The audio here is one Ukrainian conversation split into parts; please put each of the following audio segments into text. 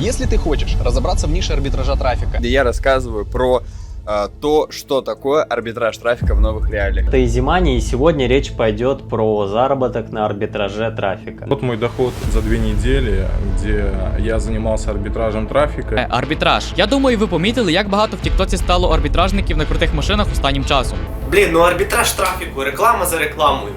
Если ты хочешь разобраться в нише арбитража трафика, где я рассказываю про э, то, что такое арбитраж трафика в новых реалиях. Это Изимани, и сегодня речь пойдет про заработок на арбитраже трафика. Вот мой доход за две недели, где я занимался арбитражем трафика. Е, Арбітраж. Я думаю, ви помітили, як багато в Тіктоці стало арбітражників на крутих машинах останнім часом. Блін, ну арбітраж трафіку, реклама за рекламою.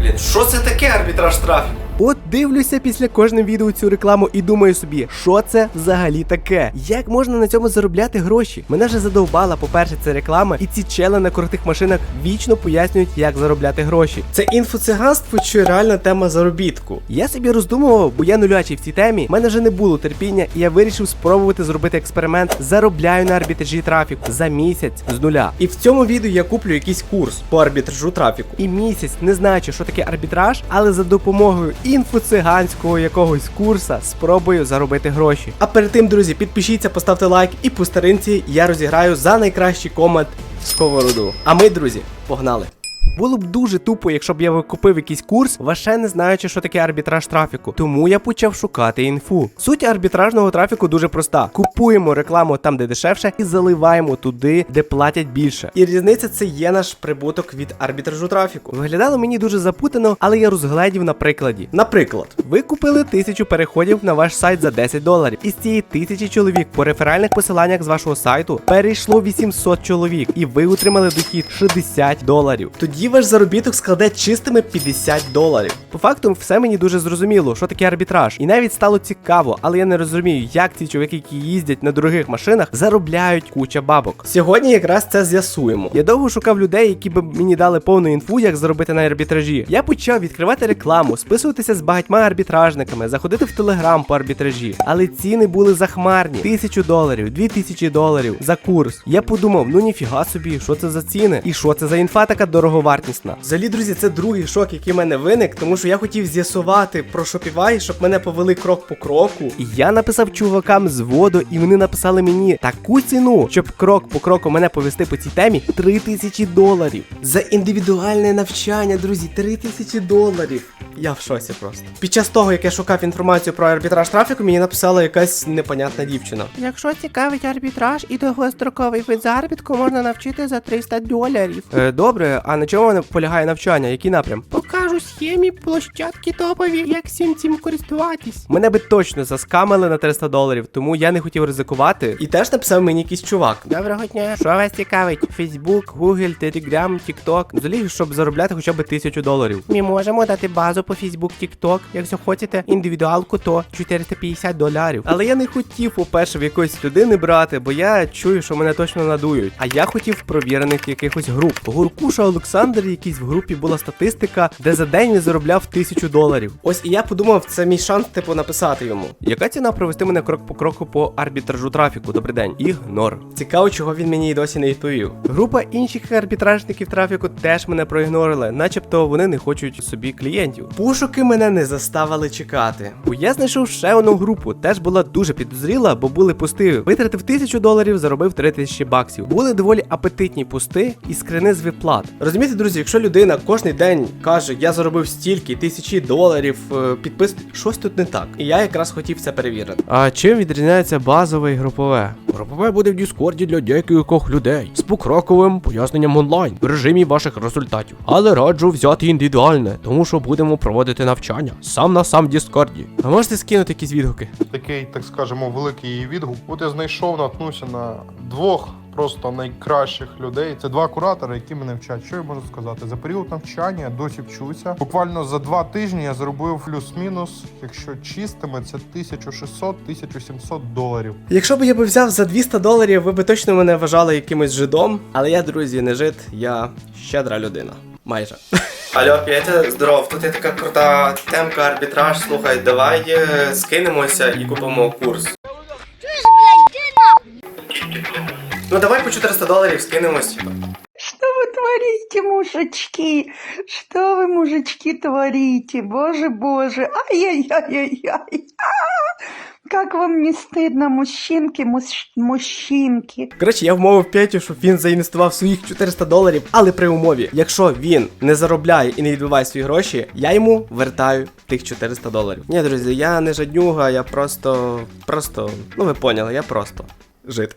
Блін, що це таке арбітраж трафіку? От дивлюся після кожного відео цю рекламу і думаю собі, що це взагалі таке? Як можна на цьому заробляти гроші? Мене вже задовбала, по-перше, це реклама, і ці чели на крутих машинах вічно пояснюють, як заробляти гроші. Це інфоциганство чи реальна тема заробітку? Я собі роздумував, бо я нулячий в цій темі. У мене вже не було терпіння, і я вирішив спробувати зробити експеримент. Заробляю на арбітражі трафіку за місяць з нуля. І в цьому відео я куплю якийсь курс по арбітражу трафіку. І місяць, не знаючи, що таке арбітраж, але за допомогою інфоциганського якогось курса спробую заробити гроші. А перед тим, друзі, підпишіться, поставте лайк, і по старинці я розіграю за найкращий комент сковороду. А ми, друзі, погнали! Було б дуже тупо, якщо б я купив якийсь курс, ваше не знаючи, що таке арбітраж трафіку. Тому я почав шукати інфу. Суть арбітражного трафіку дуже проста: купуємо рекламу там, де дешевше, і заливаємо туди, де платять більше. І різниця це є наш прибуток від арбітражу трафіку. Виглядало мені дуже запутано, але я розгледів на прикладі. Наприклад, ви купили тисячу переходів на ваш сайт за 10 доларів. Із цієї тисячі чоловік по реферальних посиланнях з вашого сайту перейшло 800 чоловік, і ви отримали дохід 60 доларів. Тоді ваш заробіток складе чистими 50 доларів. По факту, все мені дуже зрозуміло, що таке арбітраж. І навіть стало цікаво, але я не розумію, як ці чоловіки, які їздять на дорогих машинах, заробляють куча бабок. Сьогодні якраз це з'ясуємо. Я довго шукав людей, які б мені дали повну інфу, як заробити на арбітражі. Я почав відкривати рекламу, списуватися з багатьма арбітражниками, заходити в телеграм по арбітражі. Але ціни були захмарні: тисячу доларів, дві тисячі доларів за курс. Я подумав, ну ніфіга собі, що це за ціни? І що це за інфа така дороговартісна? Взагалі, друзі, це другий шок, який в мене виник, тому що я хотів з'ясувати про Shopify, щоб мене повели крок по кроку. І я написав чувакам з воду, і вони написали мені таку ціну, щоб крок по кроку мене повести по цій темі 3000 доларів. За індивідуальне навчання, друзі, 3000 доларів. Я в шоці просто. Під час того, як я шукав інформацію про арбітраж трафіку, мені написала якась непонятна дівчина. Якщо цікавить арбітраж і довгостроковий вид заробітку, можна навчити за 300 доларів. Е, добре, а на чому полягає навчання? Який напрям? Покажу схемі площадки топові, як всім цим користуватись. Мене би точно заскамили на 300 доларів, тому я не хотів ризикувати. І теж написав мені якийсь чувак. Доброго дня. Що вас цікавить? Фейсбук, Google, Telegram, TikTok. Взагалі, щоб заробляти хоча б тисячу доларів. Ми можемо дати базу по Facebook, TikTok. Якщо хочете індивідуалку, то 450 доларів. Але я не хотів, по-перше, в якоїсь людини брати, бо я чую, що мене точно надують. А я хотів провірених якихось груп. Гуркуша Олександр, якийсь в групі була статистика, де за день він заробляв тисячу доларів. Ось і я подумав, це мій шанс, типу, написати йому. Яка ціна провести мене крок по кроку по арбітражу трафіку? Добрий день. Ігнор. Цікаво, чого він мені і досі не відповів. Група інших арбітражників трафіку теж мене проігнорили, начебто вони не хочуть собі клієнтів. Пошуки мене не заставили чекати. Бо я знайшов ще одну групу, теж була дуже підозріла, бо були пости. Витратив тисячу доларів, заробив три тисячі баксів. Були доволі апетитні пости і скрини з виплат. Розумієте, друзі, якщо людина кожен день каже, я заробив стільки, тисячі доларів, е, підпис, щось тут не так. І я якраз хотів це перевірити. А чим відрізняється базове і групове? Групове буде в Діскорді для декількох людей з покроковим поясненням онлайн в режимі ваших результатів. Але раджу взяти індивідуальне, тому що будемо проводити навчання сам на сам в Діскорді. А можете скинути якісь відгуки? такий, так скажемо, великий відгук. От я знайшов, наткнувся на двох просто найкращих людей. Це два куратори, які мене вчать. Що я можу сказати? За період навчання я досі вчуся. Буквально за два тижні я заробив плюс-мінус, якщо чистими, це 1600-1700 доларів. Якщо б я би взяв за 200 доларів, ви б точно мене вважали якимось жидом. Але я, друзі, не жид, я щедра людина. Майже. Алло, Петя, здоров, тут є така крута темка арбітраж. Слухай, давай е, скинемося і купимо курс. Ну давай по 400 доларів скинемось. Что вы творите, мужички? Что вы, мужички, творите? Боже, боже, ай-яй-яй-яй-яй. А! Как вам не стыдно, мужчинки, муж- мужчинки? Коротше, я вмовив Петю, щоб він заінвестував своїх 400 доларів, але при умові, якщо він не заробляє і не відбиває свої гроші, я йому вертаю тих 400 доларів. Ні, друзі, я не жаднюга, я просто. просто. Ну ви поняли, я просто. Жит.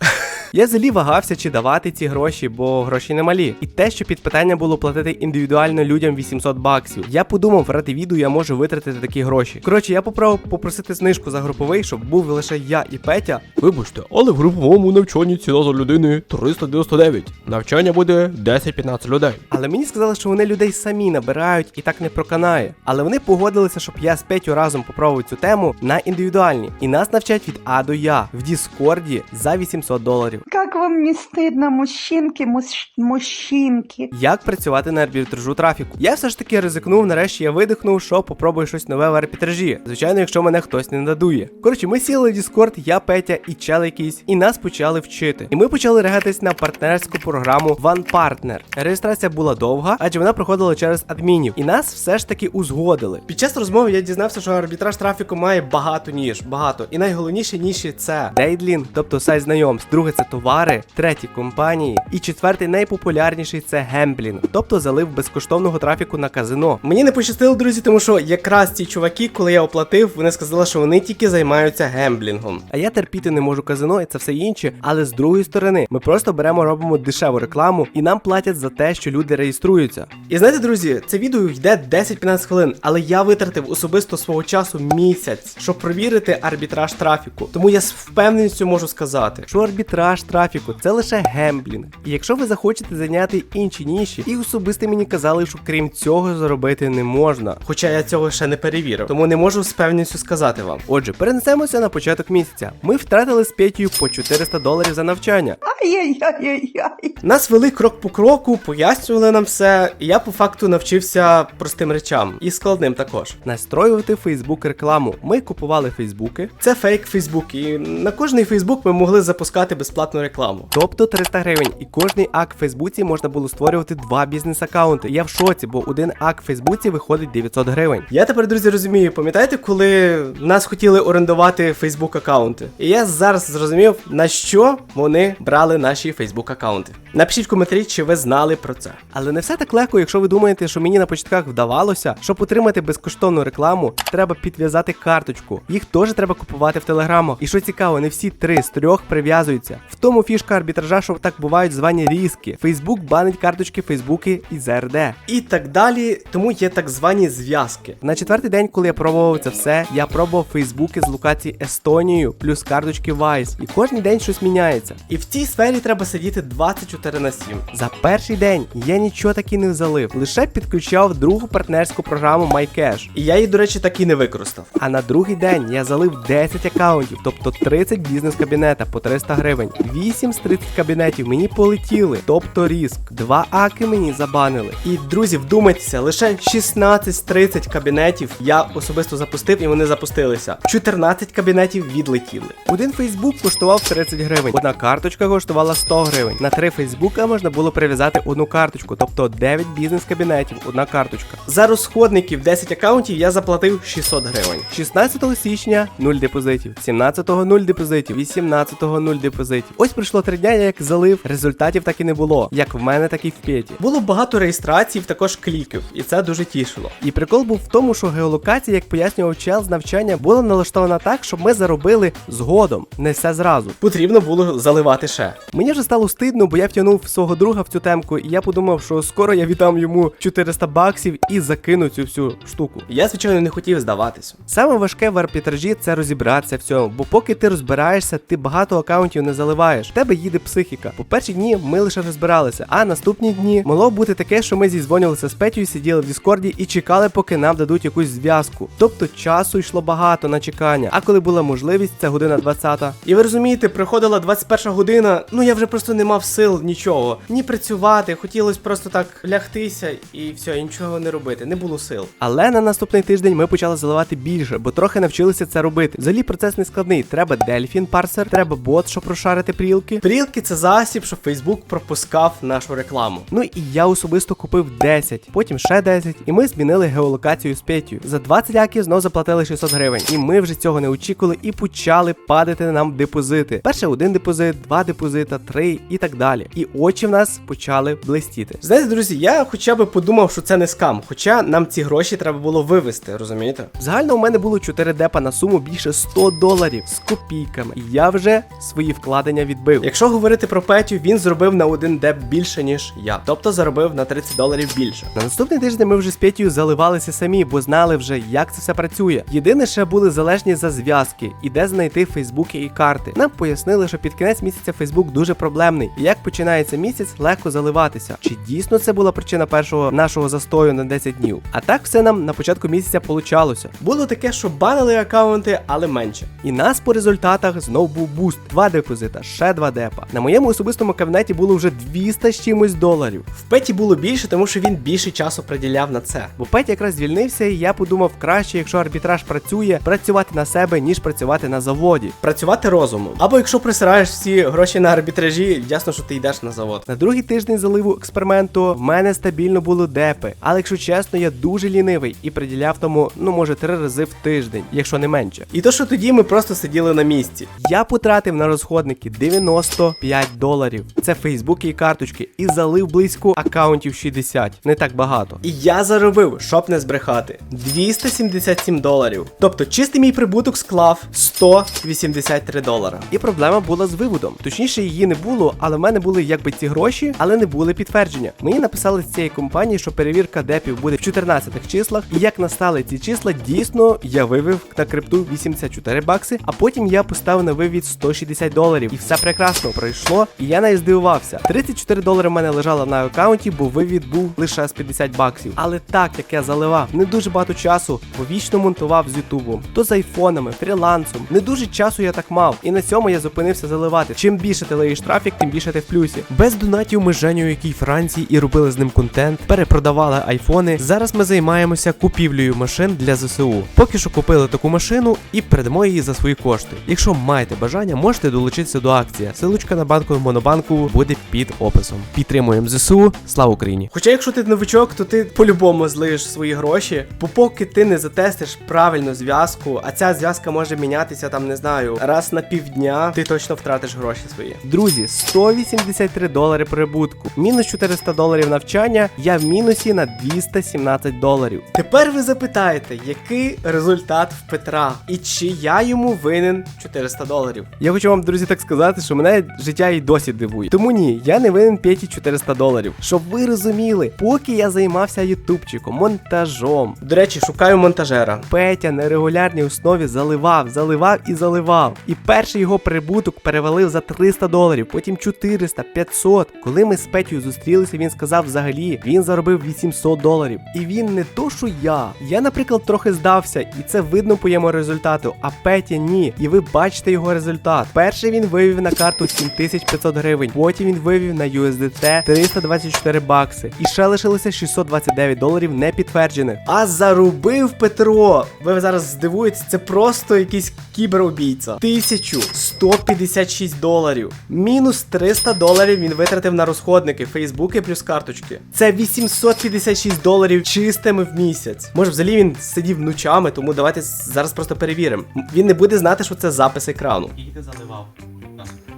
Я взагалі вагався, чи давати ці гроші, бо гроші немалі. І те, що під питання було платити індивідуально людям 800 баксів. Я подумав, ради відео я можу витратити такі гроші. Коротше, я попробував попросити знижку за груповий, щоб був лише я і Петя. Вибачте, але в груповому навчанні ціна за людини 399. Навчання буде 10-15 людей. Але мені сказали, що вони людей самі набирають і так не проканає. Але вони погодилися, щоб я з Петю разом попробував цю тему на індивідуальні. І нас навчать від А до Я в Діскорді за 800 доларів. Как вам не стыдно, мужчинки, муж- мужчинки? Як працювати на арбітражу трафіку? Я все ж таки ризикнув, нарешті я видихнув, що попробую щось нове в арбітражі. Звичайно, якщо мене хтось не надує. Коротше, ми сіли в Discord, я, Петя і чел якийсь, і нас почали вчити. І ми почали регатись на партнерську програму OnePartner. Реєстрація була довга, адже вона проходила через адмінів, і нас все ж таки узгодили. Під час розмови я дізнався, що арбітраж трафіку має багато ніж, багато. І найголовніше ніші це дейдлінг, тобто сайт знайомств. Друге це товари, третє компанії. І четвертий найпопулярніший це гемблінг, тобто залив безкоштовного трафіку на казино. Мені не пощастило, друзі, тому що якраз ці чуваки, коли я оплатив, вони сказали, що вони тільки займаються гемблінгом. А я терпіти не можу казино і це все інше. Але з другої сторони, ми просто беремо, робимо дешеву рекламу, і нам платять за те, що люди реєструються. І знаєте, друзі, це відео йде 10-15 хвилин, але я витратив особисто свого часу місяць, щоб провірити арбітраж трафіку. Тому я з впевненістю можу сказати, що арбітраж трафіку це лише гемблінг. І якщо ви захочете зайняти інші ніші, і особисто мені казали, що крім цього заробити не можна. Хоча я цього ще не перевірив, тому не можу з певністю сказати вам. Отже, перенесемося на початок місяця. Ми втратили з Петєю по 400 доларів за навчання. Ай-яй-яй-яй-яй. Нас вели крок по кроку, пояснювали нам все, і я по факту навчився простим речам і складним також. Настроювати Фейсбук рекламу. Ми купували Фейсбуки. Це фейк Фейсбук, і на кожний Фейсбук ми могли запускати безплатну рекламу. Тобто 300 гривень. І кожний ак в Фейсбуці можна було створювати два бізнес-аккаунти. Я в шоці, бо один ак в Фейсбуці виходить 900 гривень. Я тепер, друзі, розумію, пам'ятаєте, коли нас хотіли орендувати Фейсбук аккаунти? І я зараз зрозумів, на що вони брали наші Фейсбук аккаунти. Напишіть в коментарі, чи ви знали про це. Але не все так легко, якщо ви думаєте, що мені на початках вдавалося, щоб отримати безкоштовну рекламу, треба підв'язати карточку. Їх теж треба купувати в телеграмах. І що цікаво, не всі три з трьох прив'язуються. В тому фішка арбітража, що так бувають звані різки. Фейсбук банить карточки Фейсбуки і ЗРД. І так далі. Тому є так звані зв'язки. На четвертий день, коли я пробував це все, я пробував Фейсбуки з локації Естонію плюс карточки Vice. І кожен день щось міняється. І в цій сфері треба сидіти 24 на 7. За перший день я нічого таки не залив, лише підключав другу партнерську програму MyCash. І я її, до речі, так і не використав. А на другий день я залив 10 аккаунтів, тобто 30 бізнес-кабінета по 300 гривень. 8 з 30 кабінетів мені полетіли, тобто ріск. Два аки мені забанили. І друзі, вдумайтеся, лише 16 з 30 кабінетів я особисто запустив і вони запустилися. 14 кабінетів відлетіли. Один Фейсбук коштував 30 гривень, одна карточка коштувала 100 гривень. На три Фейсбука можна було прив'язати одну карточку, тобто 9 бізнес-кабінетів, одна карточка. За розходників 10 аккаунтів я заплатив 600 гривень. 16 січня 0 депозитів, 17-го 0 депозитів, 18-го 0 депозитів. Ось пройшло 3 дня, я як залив, результатів так і не було, як в мене, так і в Петі. Було багато реєстрацій, також кліків, і це дуже тішило. І прикол був в тому, що геолокація, як пояснював чел з навчання, була налаштована так, щоб ми заробили згодом, не все зразу. Потрібно було заливати ще. Мені вже стало стидно, бо я втягнув свого друга в цю темку, і я подумав, що скоро я віддам йому 400 баксів і закину цю всю штуку. Я, звичайно, не хотів здаватися. Саме важке в арбітражі це розібратися в цьому, бо поки ти розбираєшся, ти багато акаунтів не заливаєш. В тебе їде психіка. По перші дні ми лише розбиралися, а наступні дні могло бути таке, що ми зізвонювалися з Петю, сиділи в Діскорді і чекали, поки нам дадуть якусь зв'язку. Тобто часу йшло багато на чекання. А коли була можливість, це година 20. І ви розумієте, приходила 21 година. Ну я вже просто не мав сил нічого. Ні працювати, хотілося просто так лягтися і все, і нічого не робити. Не було сил. Але на наступний тиждень ми почали заливати більше, бо трохи навчилися це робити. Взагалі процес не складний. Треба дельфін парсер, треба бот, щоб розшарити прілки. Прілки це засіб, щоб Фейсбук пропускав нашу рекламу. Ну і я особисто купив 10, потім ще 10, і ми змінили геолокацію з Петю. За 20 яків знов заплатили 600 гривень. І ми вже цього не очікували і почали падати нам депозити. Перше один депозит, два депозита, три і так далі. І очі в нас почали блистіти. Знаєте, друзі, я хоча б подумав, що це не скам, хоча нам ці гроші треба було вивести, розумієте? Загально у мене було 4 депа на суму більше 100 доларів з копійками. І я вже свої вкладення відбив. Якщо говорити про Петю, він зробив на один деп більше, ніж я. Тобто заробив на 30 доларів більше. На наступний тиждень ми вже з Петю заливалися самі, бо знали вже, як це все працює. Єдине, ще були залежні за зв'язки і де знайти Фейсбуки і карти. Нам пояснили, що під кінець місяця Фейсбук дуже проблемний. І як починається місяць, легко заливатися. Чи дійсно це була причина першого нашого застою на 10 днів? А так все нам на початку місяця получалося. Було таке, що банили аккаунти, але менше. І нас по результатах знов був буст. Два депозита, ще два депа. На моєму особистому кабінеті було вже 200 з чимось доларів. В Петі було більше, тому що він більше часу приділяв на це. Бо Петя якраз звільнився, і я подумав, краще, якщо арбітраж працює, працювати на себе, ніж працювати на заводі. Працювати розумом. Або якщо присираєш всі гроші на арбітражі, ясно, що ти йдеш на завод. На другий тиждень заливу експерименту в мене стабільно було депи. Але якщо чесно, я дуже лінивий і приділяв тому, ну може, три рази в тиждень, якщо не менше. І то, що тоді ми просто сиділи на місці. Я потратив на розходники 95 доларів. Це фейсбуки і карточки, і залив близько аккаунтів 60. Не так багато. І я заробив, щоб не збрехати, 277 доларів. Тобто чистий мій прибуток склав 183 долара. І проблема була з виводом. Точніше, її не було, але в мене були якби ці гроші, але не були підтвердження. Мені написали з цієї компанії, що перевірка депів буде в 14-х числах. І як настали ці числа, дійсно я вивів на крипту 84 бакси, а потім я поставив на вивід 160 доларів. І все прекрасно пройшло. І я навіть здивувався. 34 долари в мене лежало на аккаунті, бо вивід був лише з 50 баксів. Але так як я заливав не дуже багато часу, бо вічно монтував з Ютубом, то з айфонами, фрілансом. Не дуже часу я так мав. І на цьому я зупинився заливати. Чим більше ти леєш трафік, тим більше ти в плюсі. Без донатів ми Женю, який Франції, і робили з ним контент, перепродавали айфони. Зараз ми займаємося купівлею машин для ЗСУ. Поки що купили таку машину і передамо її за свої кошти. Якщо маєте бажання, можете долучитися до акції. Силочка на банку Монобанку буде під описом. Підтримуємо ЗСУ. Слава Україні! Хоча, якщо ти новичок, то ти по-любому злиєш свої гроші, бо поки ти не затестиш правильно зв'язку, а ця зв'язка може мінятися там, не знаю, раз на півдня, ти точно втратиш гроші свої. Друзі, 183 долари прибутку, мінус 400 доларів навчання, я в мінусі на 217 доларів. Тепер ви запитаєте, який результат в Петра і чи я йому винен 400 доларів. Я хочу вам, друзі, так сказати, що мене життя і досі дивує. Тому ні, я не винен Петі 400 доларів. Щоб ви розуміли, поки я займався ютубчиком, монтажом. До речі, шукаю монтажера. Петя на регулярній основі заливав, заливав і заливав. І перший його прибуток перевалив за 300 доларів, потім 400, 500. Коли ми з Петю зустрілися, він сказав взагалі, він заробив 800 доларів. І він не то, що я. Я, наприклад, трохи здався, і це видно по йому результату. А Петя ні. І ви бачите його результат. Перший він вивів на карту 7500 гривень, потім він вивів на USDT 324 бакси. І ще лишилося 629 доларів не підтверджених. А зарубив Петро. Ви зараз здивуєтесь, це просто якийсь кіберубійця. 1156 доларів. Мінус 300 доларів він витратив на розходники, фейсбуки плюс карточки. Це 856 доларів чистими в місяць. Може, взагалі він сидів ночами, тому давайте зараз просто перевіримо. Він не буде знати, що це запис екрану. Скільки ти заливав?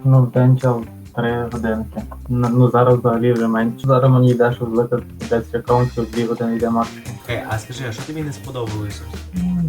Ну, в день 3 годинки. Ну, ну зараз взагалі вже менше. Зараз мені йде, що злити 10 аккаунтів, дві години йде максимум. Окей, а скажи, а що тобі не сподобалося?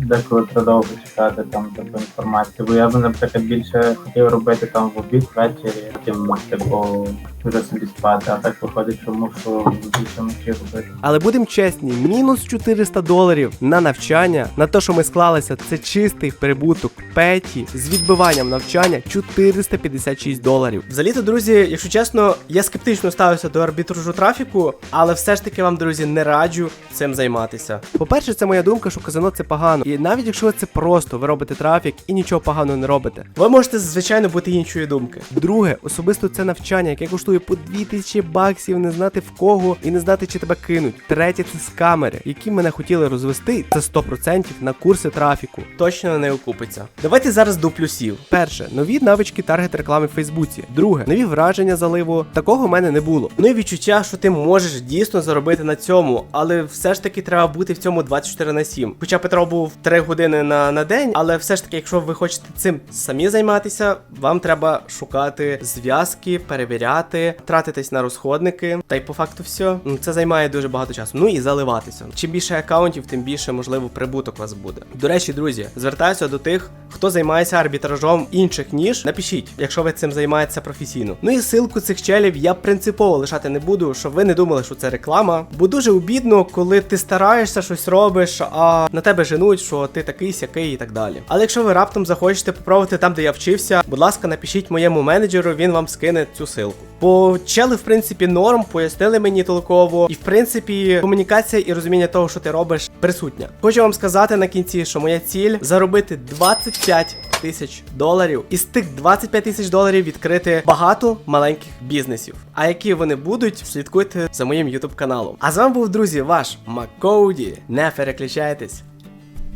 Деколи треба довго чекати там таку інформацію. Бо я б, наприклад, більше хотів робити там в обід ввечері, потім типу вже собі спати, а так виходить, що мушу більше вночі робити. Але будемо чесні, мінус 400 доларів на навчання, на те, що ми склалися, це чистий прибуток Петі з відбиванням навчання 456 доларів. Взагалі-то, друзі, якщо чесно, я скептично ставився до арбітражу трафіку, але все ж таки вам, друзі, не раджу цим займатися. По-перше, це моя думка, що казино це погано. І навіть якщо це просто ви робите трафік і нічого поганого не робите, ви можете звичайно бути іншої думки. Друге, особисто це навчання, яке коштує по 2000 баксів, не знати в кого і не знати, чи тебе кинуть. Третє це скамери, які мене хотіли розвести. Це 100% на курси трафіку. Точно не окупиться. Давайте зараз до плюсів. Перше, нові навички таргет реклами в Фейсбуці. Друге, нові враження заливу. Такого в мене не було. Ну і відчуття, що ти можеш дійсно заробити на цьому, але все ж таки треба бути в цьому 24 на 7. Хоча Петро був 3 години на, на день, але все ж таки, якщо ви хочете цим самі займатися, вам треба шукати зв'язки, перевіряти, тратитись на розходники. Та й по факту все. Ну, Це займає дуже багато часу. Ну і заливатися. Чим більше аккаунтів, тим більше можливо прибуток у вас буде. До речі, друзі, звертаюся до тих, хто займається арбітражом інших ніж. Напишіть, якщо ви цим займаєтеся професійно. Ну і ссылку цих челів я принципово лишати не буду, щоб ви не думали, що це реклама. Бо дуже обідно, коли ти стараєшся щось робиш, а на тебе женуть, що ти такий сякий і так далі. Але якщо ви раптом захочете попробувати там, де я вчився, будь ласка, напишіть моєму менеджеру, він вам скине цю ссылку. Бо чели, в принципі, норм, пояснили мені толково, і в принципі комунікація і розуміння того, що ти робиш, присутня. Хочу вам сказати на кінці, що моя ціль заробити 25 тисяч доларів, і з тих 25 тисяч доларів відкрити багато маленьких бізнесів. А які вони будуть, слідкуйте за моїм ютуб каналом. А з вами був друзі, ваш Макоуді. Не переключайтесь.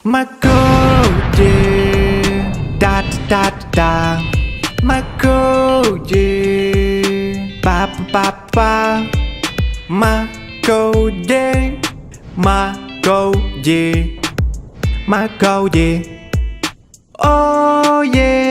My girl. Da da da. My girl, pa Ba ba ba. My girl. My girl. My. Oh yeah.